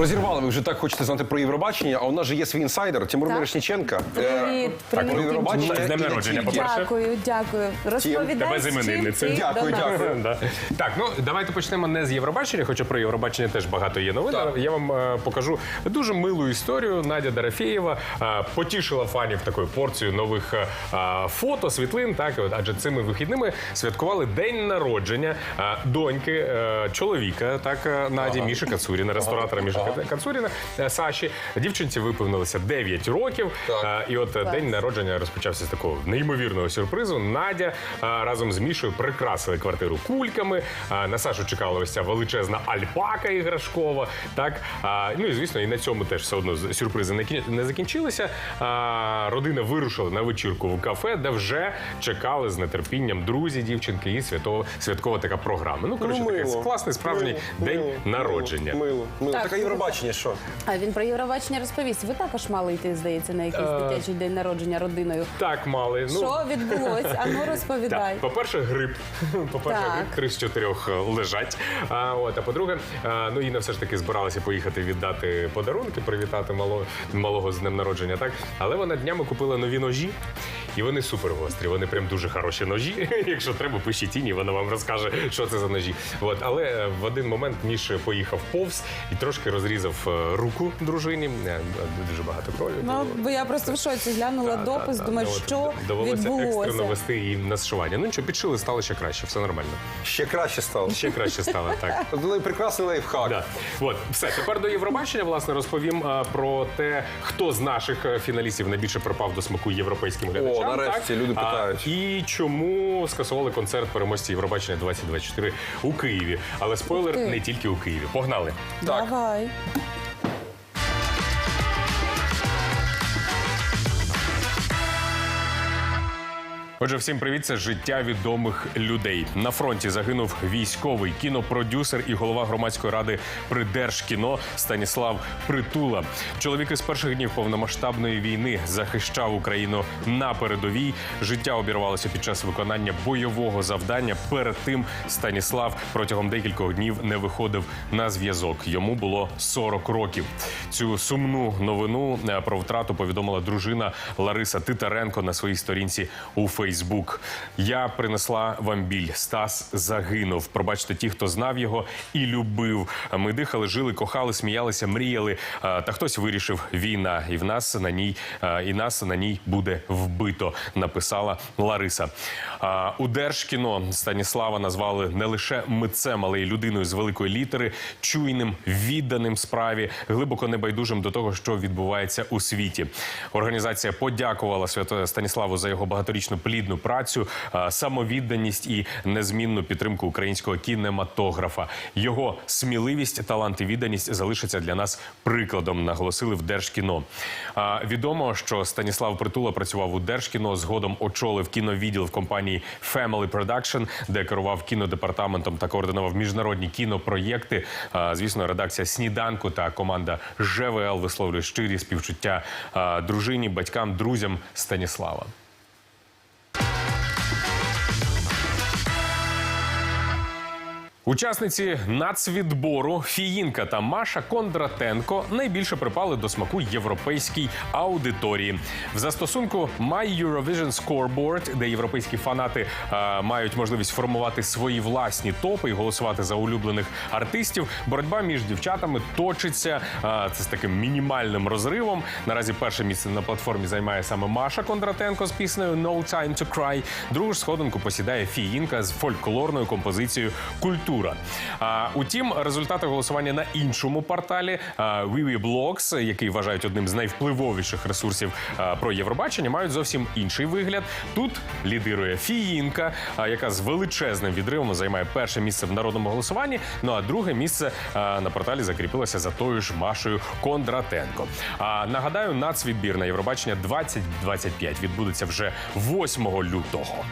Розірвали ви вже так хочете знати про Євробачення, а у нас же є свій інсайдер Тимур Так. Мірошніченка. Привіт, Е, Так, привіт, про Євробачення. Дімчик. З днем і не народження, тільки. по-перше. Дякую, дякую. Розповідай, Тебе з чим іменинницею. ти Дякую, до нас. дякую. Да. Так, ну давайте почнемо не з Євробачення, хоча про Євробачення теж багато є новин. Так. Я вам е, покажу дуже милу історію. Надя Дарафєєва е, потішила фанів такою порцією нових е, е, фото, світлин. Так, от, адже цими вихідними святкували день народження е, доньки е, чоловіка, так е, Наді Міші Кацуріна, ресторатора Міші Кацуріна е, Саші. Дівчинці виповнилося 9 років. Так. Е, І от е, день народження розпочався з такого неймовірного сюрпризу. Надя разом з Мішою прикрасили квартиру кульками. На Сашу чекала ось ця величезна альпака іграшкова. Так ну і звісно, і на цьому теж все одно з- сюрпризи не кін- не закінчилися. Родина вирушила на вечірку в кафе, де вже чекали з нетерпінням друзі, дівчинки і святова святкова така програма. Ну коротше, Ну, такий класний справжній Мило, день мило, народження. Мило, мило. Так, Таке Євробачення, що? А він про Євробачення розповість. Ви також мали йти, здається, на якийсь Е, дитячий день народження родиною. Так, мали. Ну, Що відбулось? А ну розповідай. Так, по-перше, грип. По-перше, Так. грип, три з чотирьох е, лежать. А, от, а по-друге, е, ну Інна все ж таки збиралася поїхати віддати подарунки, привітати мало, малого з днем народження. Так, але вона днями купила нові ножі, і вони супер гострі. Вони прям дуже хороші ножі. Якщо треба, пишіть Інні, вона вам розкаже, що це за ножі. От, але е, в один момент Міш поїхав повз і трошки розрізав е, руку дружині. Е, Дуже багато крові. Ну, бо я просто в шоці глянула Та, допис, та, та. думаю, Ну, от що довелося екстрено вести її на зшивання. Ну нічого, підшили, стало ще краще, все нормально. Ще краще стало. Ще краще стало, так. Дали прекрасний лайфхак. Да. От, все, тепер до Євробачення, власне, розповім а, про те, хто з наших е, фіналістів найбільше пропав до смаку європейським глядачам. нарешті так? люди А, питають. і чому скасували концерт переможців Євробачення 2024 у Києві. Але спойлер не тільки у Києві. Погнали. Так. Давай. you. Отже, всім привіт. Це життя відомих людей. На фронті загинув військовий кінопродюсер і голова громадської ради при Держкіно Станіслав Притула. Чоловік із перших днів повномасштабної війни захищав Україну на передовій. Життя обірвалося під час виконання бойового завдання. Перед тим Станіслав протягом декількох днів не виходив на зв'язок. Йому було 40 років. Цю сумну новину е, про втрату повідомила дружина Лариса Титаренко на своїй сторінці у Фейсбук. Я принесла вам біль. Стас загинув. Пробачте ті, хто знав його і любив. Ми дихали, жили, кохали, сміялися, мріяли. Та хтось вирішив війна, і в нас на ній і нас на ній буде вбито. Написала Лариса. У Держкіно Станіслава назвали не лише митцем, але й людиною з великої літери, чуйним, відданим справі, глибоко небайдужим до того, що відбувається у світі. Організація подякувала Свято Станіславу за його багаторічну плідну працю, самовідданість і незмінну підтримку українського кінематографа. Його сміливість, талант і відданість залишаться для нас прикладом. Наголосили в Держкіно. Відомо, що Станіслав Притула працював у Держкіно, згодом очолив кіновідділ в компанії Family Production, де керував кінодепартаментом та координував міжнародні кінопроєкти. Звісно, редакція сніданку та команда ЖВЛ висловлює щирі співчуття дружині, батькам, друзям Станіслава. Учасниці нацвідбору Фіїнка та Маша Кондратенко найбільше припали до смаку європейській аудиторії. В застосунку My Eurovision Scoreboard, де європейські фанати е, мають можливість формувати свої власні топи і голосувати за улюблених артистів. Боротьба між дівчатами точиться. Е, це з таким мінімальним розривом. Наразі перше місце на платформі займає саме Маша Кондратенко з піснею No Time to Cry. Другу ж сходинку посідає Фіїнка з фольклорною композицією Культура. А, утім, результати голосування на іншому порталі Vivi Blogs, який вважають одним з найвпливовіших ресурсів про Євробачення, мають зовсім інший вигляд. Тут лідирує Фіїнка, яка з величезним відривом займає перше місце в народному голосуванні. Ну а друге місце на порталі закріпилося за тою ж Машею Кондратенко. А нагадаю, нацвідбір на Євробачення 2025 відбудеться вже 8 лютого.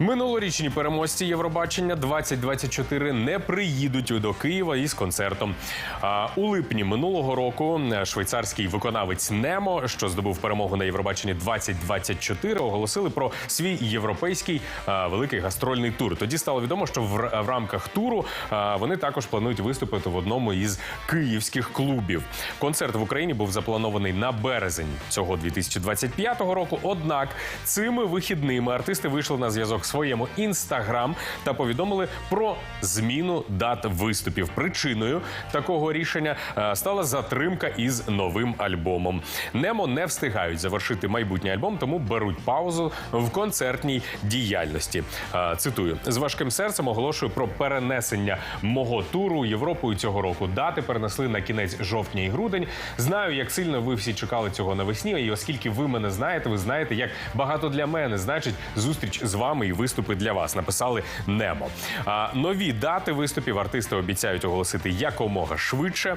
Минулорічні переможці Євробачення 2024 не приїдуть до Києва із концертом. А у липні минулого року е, швейцарський виконавець Немо, що здобув перемогу на Євробаченні 2024, оголосили про свій європейський е, великий гастрольний тур. Тоді стало відомо, що в, в рамках туру е, вони також планують виступити в одному із київських клубів. Концерт в Україні був запланований на березень цього 2025 року. Однак цими вихідними артисти вийшли на зв'язок своєму інстаграм та повідомили про зміну дат виступів. Причиною такого рішення е, стала затримка із новим альбомом. Немо не встигають завершити майбутній альбом, тому беруть паузу в концертній діяльності. Е, Цитую з важким серцем оголошую про перенесення мого туру Європою цього року. Дати перенесли на кінець жовтня і грудень. Знаю, як сильно ви всі чекали цього навесні. І оскільки ви мене знаєте, ви знаєте, як багато для мене значить зустріч з вами і виступи для вас. Написали Немо. А нові дати виступів артисти обіцяють оголосити якомога швидше.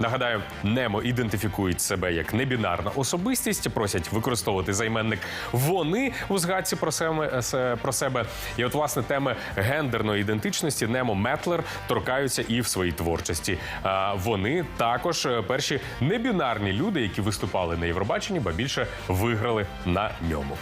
Нагадаю, Немо ідентифікують себе як небінарна особистість, просять використовувати займенник вони у згадці про себе, про себе. І от власне теми гендерної ідентичності Немо Метлер торкаються і в своїй творчості. А вони також е, перші небінарні люди, які виступали на Євробаченні, ба більше виграли на ньому.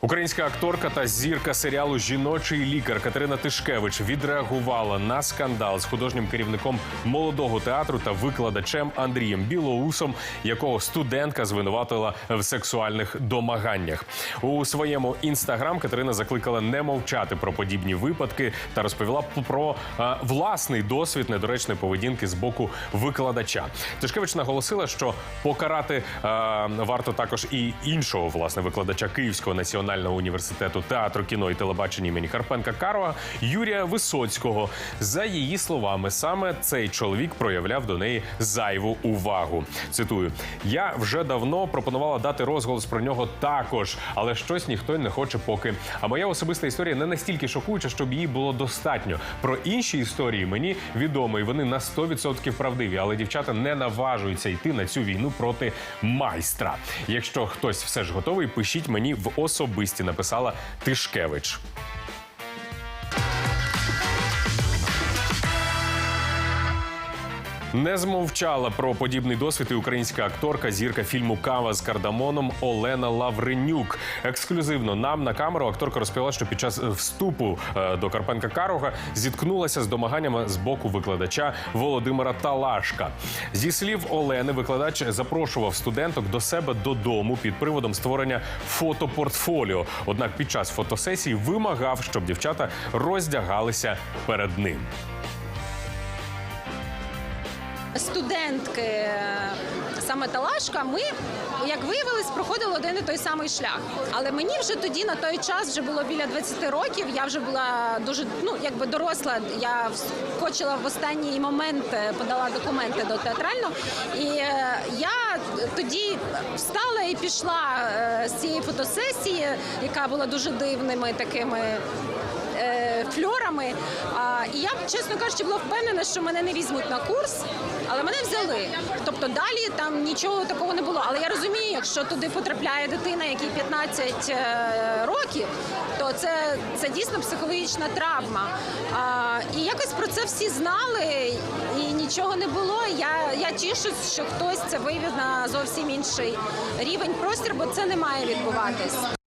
Українська акторка та зірка серіалу Жіночий лікар Катерина Тишкевич відреагувала на скандал з художнім керівником молодого театру та викладачем Андрієм Білоусом, якого студентка звинуватила в сексуальних домаганнях. У своєму інстаграм Катерина закликала не мовчати про подібні випадки та розповіла про власний досвід недоречної поведінки з боку викладача. Тишкевич наголосила, що покарати е, варто також і іншого власне викладача Київського національного університету театру, кіно і телебачення імені Карпенка Карова Юрія Висоцького. За її словами, саме цей чоловік проявляв до неї зайву увагу. Цитую: я вже давно пропонувала дати розголос про нього також, але щось ніхто не хоче поки. А моя особиста історія не настільки шокуюча, щоб її було достатньо. Про інші історії мені відомо, і вони на 100% правдиві. Але дівчата не наважуються йти на цю війну проти майстра. Якщо хтось все ж готовий, пишіть мені в особисті. Написала Тишкевич. Не змовчала про подібний досвід і українська акторка, зірка фільму Кава з кардамоном Олена Лавренюк. Ексклюзивно нам на камеру акторка розповіла, що під час е, вступу е, до Карпенка Карога зіткнулася з домаганнями з боку викладача Володимира Талашка. Зі слів Олени, викладач запрошував студенток до себе додому під приводом створення фотопортфоліо. Однак під час фотосесії вимагав, щоб дівчата роздягалися перед ним. Студентки е, саме Талашка, ми, як виявилось, проходили один і той самий шлях. Але мені вже тоді на той час вже було біля 20 років. Я вже була дуже ну якби доросла. Я вскочила в останній момент, е, подала документи до театрального. І е, я тоді встала і пішла з цієї фотосесії, яка була дуже дивними такими фльорами. І я, чесно кажучи, була впевнена, що мене не візьмуть на курс, але мене взяли. Тобто далі там нічого такого не було. Але я розумію, якщо туди потрапляє дитина, якій 15 е, років, то це, це дійсно психологічна травма. І якось про це всі знали, і нічого не було. Я, я тішусь, що хтось це вивів на зовсім інший рівень простір, бо це не має відбуватись.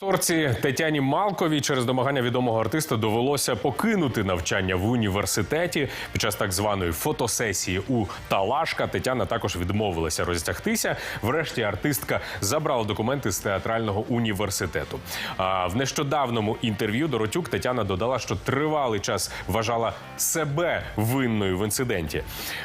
Акторці Тетяні Малковій через домагання відомого артиста довелося покинути навчання в університеті під час так званої фотосесії у Талашка. Тетяна також відмовилася розтягтися. Врешті артистка забрала документи з театрального університету. А в нещодавному інтерв'ю Доротюк Тетяна додала, що тривалий час вважала себе винною в інциденті.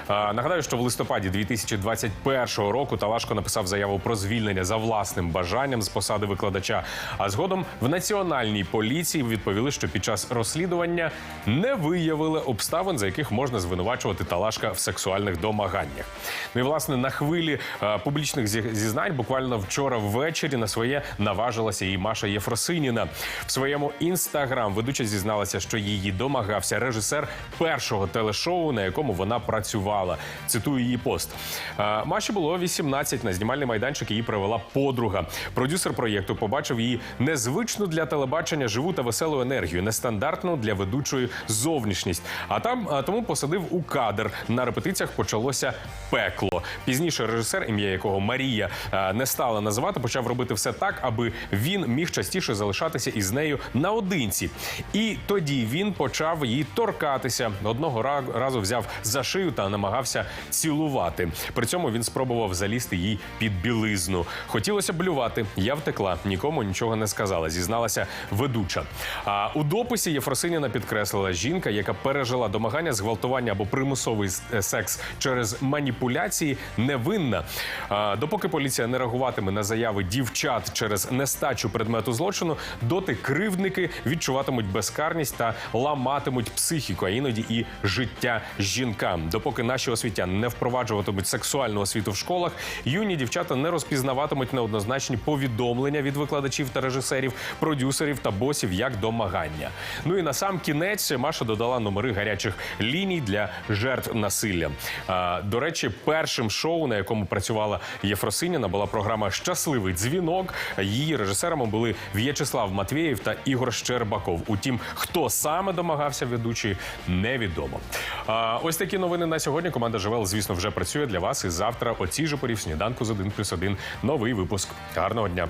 А, нагадаю, що в листопаді 2021 року Талашко написав заяву про звільнення за власним бажанням з посади викладача. А згодом в національній поліції відповіли, що під час розслідування не виявили обставин, за яких можна звинувачувати Талашка в сексуальних домаганнях. Ну і власне на хвилі е, публічних зі- зізнань буквально вчора ввечері на своє наважилася і Маша Єфросиніна. В своєму інстаграм ведуча зізналася, що її домагався режисер першого телешоу, на якому вона працювала. Цитую її пост. Е, Маші було 18, На знімальний майданчик її привела подруга. Продюсер проєкту побачив її незвичну для телебачення живу та веселу енергію, нестандартну для ведучої зовнішність. А там тому посадив у кадр. На репетиціях почалося пекло. Пізніше режисер, ім'я якого Марія е, не стала називати, почав робити все так, аби він міг частіше залишатися із нею наодинці. І тоді він почав її торкатися. Одного разу взяв за шию та намагався цілувати. При цьому він спробував залізти їй під білизну. Хотілося блювати. Я втекла, нікому нічого не сказала. Зізналася ведуча. А у дописі Єфросиніна підкреслила жінка, яка пережила домагання, зґвалтування або примусовий е, секс через маніпуляції, невинна. А, допоки поліція не реагуватиме на заяви дівчат через нестачу предмету злочину, доти кривдники відчуватимуть безкарність та ламатимуть психіку, а іноді і життя жінкам. Допоки наші освітяни не впроваджуватимуть сексуальну освіту в школах, юні дівчата не розпізнаватимуть неоднозначні повідомлення від викладачів та режисерів, продюсерів та босів як домагання. Ну і на сам кінець Маша додала номери гарячих ліній для жертв насилля. А, до речі, першим шоу, на якому працювала Єфросиніна, була програма Щасливий дзвінок. Її режисерами були В'ячеслав Матвєєв та Ігор Щербаков. Утім, хто саме домагався ведучої, невідомо. А, ось такі новини на сьогодні. Команда ЖВЛ, звісно, вже працює для вас. І завтра о цій же сніданку з 1 плюс 1 новий випуск. Гарного дня.